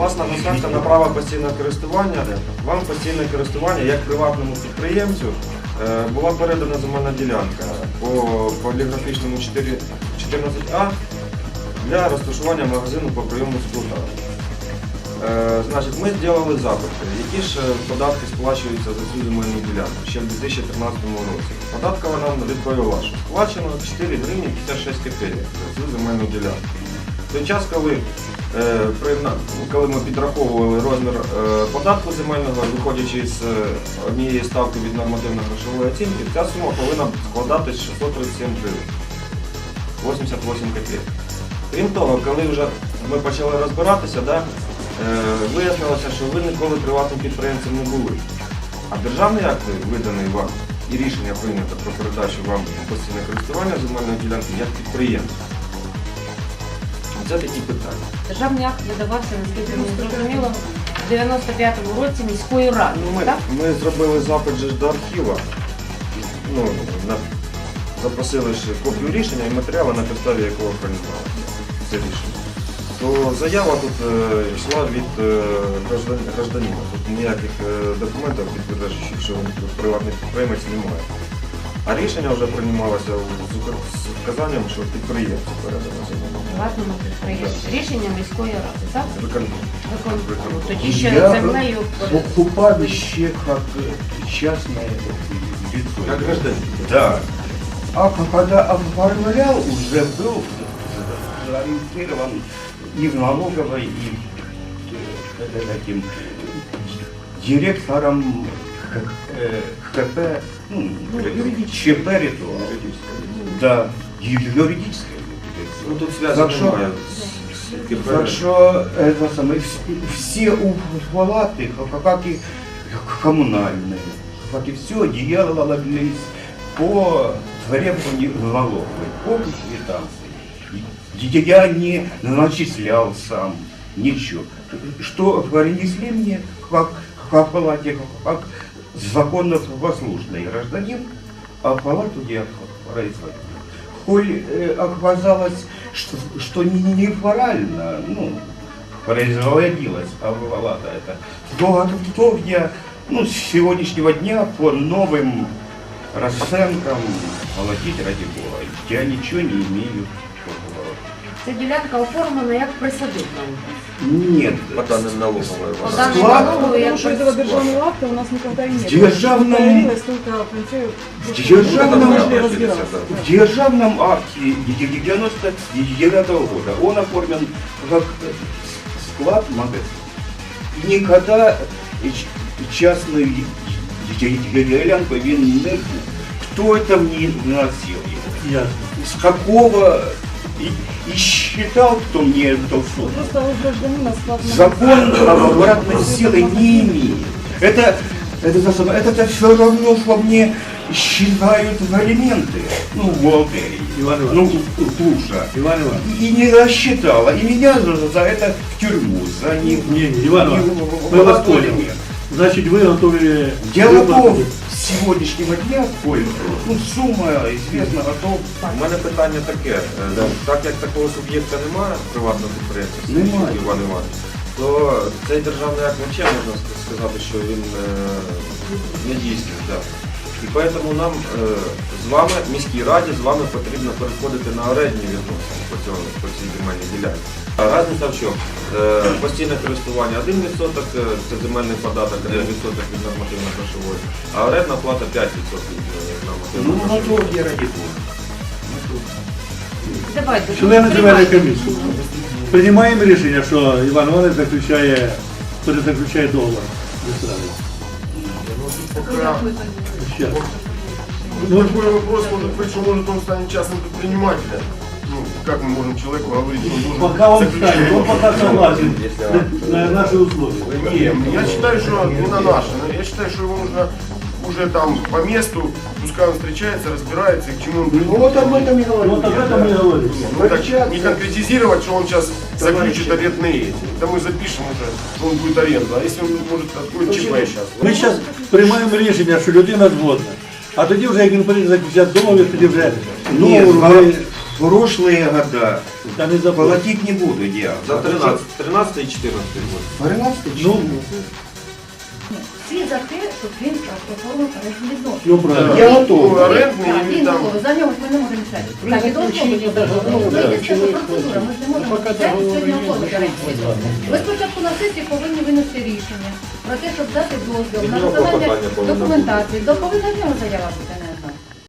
власна посадка на право постійного користування. Вам постійне користування як приватному підприємцю е, була передана земельна ділянка по поліграфічному 14А для розташування магазину по прийому скрута. Е, Значить, ми зробили запити, які ж е, податки сплачуються за цю земельну ділянку ще в 2013 році. Податкова нам відповіла, що сплачено 4 гривні 56 копійок за цю земельну ділянку. В той час, коли, коли ми підраховували розмір е, податку земельного, виходячи з е, однієї ставки від нормативно-грошової оцінки, ця сума повинна складати 637 гривень. 88 копійок. Крім того, коли вже ми почали розбиратися, да, е, вияснилося, що ви ніколи приватним підприємцем не були. А державний акт виданий вам і рішення прийнято про передачу вам постійне користування земельної ділянки як підприємця. Це такі питання. Державний акт видавався, наскільки мені зрозуміло, в 95-му році міською радою, Ну, Ми, так? ми зробили запит же до архіва, ну, на, запросили ще копію рішення і матеріали, на підставі якого приймалося це рішення. То заява тут е, йшла від е, граждан- гражданина. Тут ніяких е, документів підтверджуючих, що він тут приватний підприємець немає. А рішення вже приймалося з ука- з вказанням, що підприємцю передано землю. Приватному підприємстві. Рішення міської ради, так? Виконком. Виконкому. Тоді ще Я землею покупал еще как э, частное лицо. Як гражданин. Да. А когда оформлял, уже был зарегистрирован и в налоговой, и э, таким директором Х- э, ХП, ну, ЧП «Ритуал». Да, и юридическое. Ну тут зв'язку Так що- немає з- з КП. Так что это самое, вс- все уплаты, как и коммунальные, как и все делалось по требованию налоговой, по квитанции. И Я не начислял сам ничего. Что принесли мне как к оплате, как законно послушный гражданин, а оплату я производил. Коль э, оказалось, что, что не, не морально, ну, производилась оплата это, то готов я ну, с сегодняшнего дня по новым расценкам платить ради Бога. Я ничего не имею. Ця ділянка оформлена як присадибна. Нет, По даним налогової По власності. даним Склад? налогової як Потому что этого державного акта у нас никогда и не В было. державном- Появилось только в конце... В державном- Мы начали разбираться. В державном акте 99 года он оформлен как склад магазин. И никогда ч- частный делян повинен не был. Кто это мне вносил его? С какого и, и считал, кто мне это суд? Просто у гражданина склад Закон об обратной силы не имеет. Это, это, это, самое- это, все равно, что мне считают в алименты. Ну, в бухгалтерии. Иван Ну. Туша. Иван Иванович. И не рассчитала. И меня за, за это в тюрьму. За не, Не, не, Иван Иванович, в- мы вас в- поняли. Значит, вы готовили... Готовили- с сегодняшнего дня, ой, ну, сумма известна, готов. У мене питання таке. е, Так як такого суб'єкта немає, приватного підприємства, Немає. Іван Іванович, то цей державний акт взагалі можна сказати, що він е, не дійсний. Да. І тому нам е, з вами, міській раді, з вами потрібно переходити на орендні відносини по, цьому, по цій земельній ділянці. А Разниця в чому? Е, постійне користування 1%, е, це земельний податок, 1% від нормативно-грошової, а орендна плата 5% від Ну, нормативно-грошової. Бога. Давайте. Члени земельної комісії. Приймаємо рішення, що Іван Іванович заключає, перезаключає договор з Ізраїлем. Ще раз. Ну, такой вопрос может быть, что может он станет частным предпринимателем. Ну, как мы можем человеку говорить, что он должен Пока он заключить станет, он договор? пока согласен Если на, на наши условия. Не, я считаю, что не на наше, но я считаю, что его нужно уже там по месту, пускай он встречается, разбирается, и к чему он Ну, вот об этом и говорю. Вот об этом мы и говорим. Ну, так не конкретизировать, что он сейчас заключит арендные эти. Да мы запишем уже, что он будет аренду. А если он может откроет ЧП сейчас? Ми зараз приймаємо рішення, що людина згодна. А тоді вже, як він прийде заключати договір, тоді вже Ні, договор ми прошлые года Та не за платить не буду я. За 13, 13 і 14 год. 13 Ну, Всі за те, щоб він оформив орендні відносини. Я готов. Ну, орендний Так, він там... готовий, за нього ж ми не можемо рішати. Так, і дозволу. Ми йдеться по процедурам, ми ж не можемо взяти сьогодні оформити. Ви спочатку на сесії повинні винести рішення про те, щоб дати дозвіл на виконання документації. До повинна заява буде.